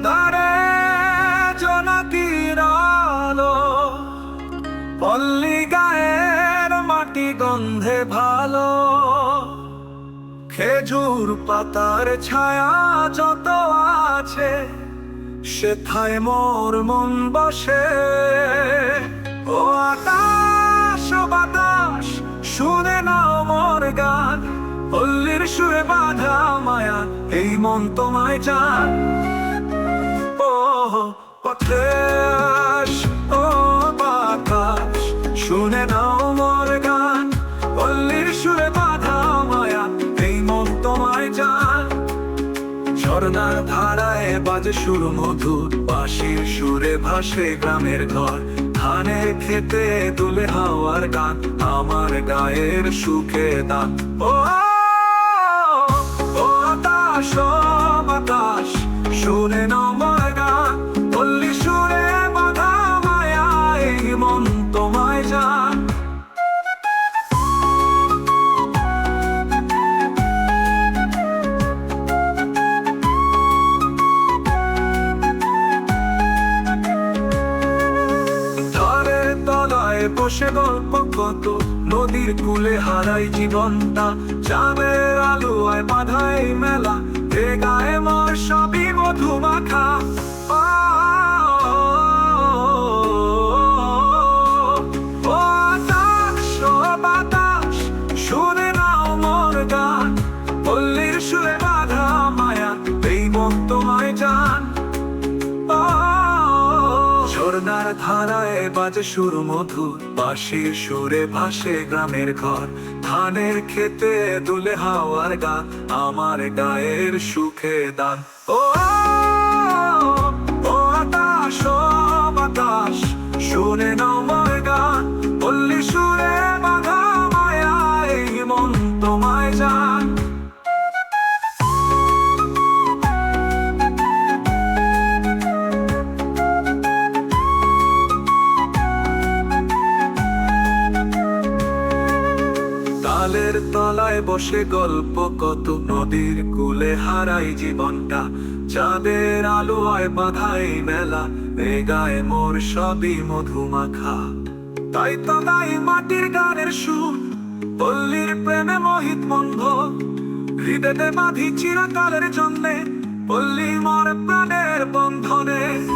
ধারে মাটি গন্ধে ভালো। খেজুর পাতার ছায়া যত আছে, সেথায় মোর মন বসে। ও আকাশ গান পল্লীর সুরে বাধা মায়া এই মন তোমায় চান ও পথেশ বাজে শুরু মধু, বাঁশির সুরে ভাসে গ্রামের ঘর। ধানের খেতে তুলে হাওয়ার গান, আমার গায়ের সুখে দান। ও আকাশ বসে গল্প কত? নদীর কূলে হারাই জীবনটা। চাঁদের আলোয় বাধাই মেলা। এ গায়ে মর সবই মধু ধারায় বাজে সুর মধুর। বাঁশির সুরে ভাসে গ্রামের ঘর। ধানের খেতে দুলে হাওয়ার আমার গায়ের সুখে দান। ও আকাশ, ও বাতাস, শুনে নমর গান। পল্লী সুরে বাধা মায়া মন তোমায় জান তালের তলায় বসে গল্প কত। নদীর কুলে হারাই জীবনটা। চাঁদের আলোয় বাধাই মেলা। এ গায়ে মোর সবই মধুমাখা। তাই তো গাই মাটির গানের সুর। পল্লীর প্রেমে মোহিত মন্ধ হৃদয়ে বাঁধি চিরকালের জন্যে। পল্লী মোর প্রাণের বন্ধনে।